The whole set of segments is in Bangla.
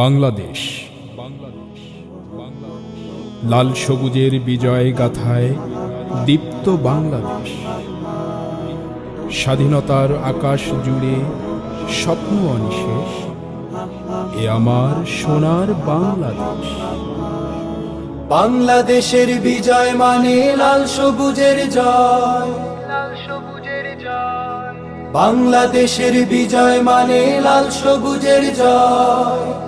বাংলাদেশ। লাল সবুজের বিজয় গাথায় দীপ্ত বাংলাদেশ। স্বাধীনতার আকাশ জুড়ে স্বপ্ন অনিশেষ এ আমার সোনার বাংলাদেশ। বাংলাদেশের বিজয় মানে লাল সবুজের জয়। বাংলাদেশের বিজয় মানে লাল সবুজের জয়।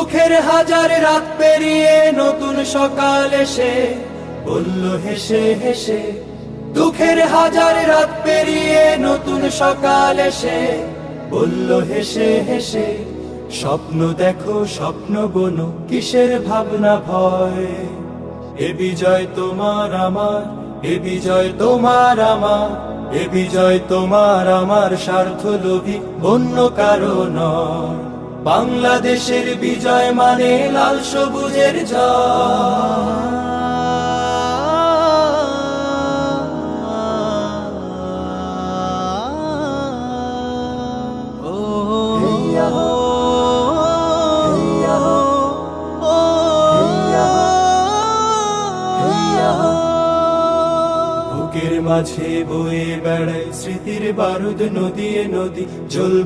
দুঃখের হাজার রাত পেরিয়ে নতুন সকাল এসে বলল, হেসে হেসে। দুঃখের হাজার রাত পেরিয়ে নতুন সকাল এসে বলল, হেসে হেসে। স্বপ্ন দেখো, স্বপ্ন বনো কিসের ভাবনা ভয়? এ বিজয় তোমার আমার, এ বিজয় তোমার আমার, এ বিজয় তোমার আমার স্বার্থ লোভী অন্য কারও নয়। বাংলাদেশের বিজয় মানে লাল সবুজের বুকের মাঝে বয়ে বেড়ায় স্মৃতির বারুদ নদী নদী জ্বলবে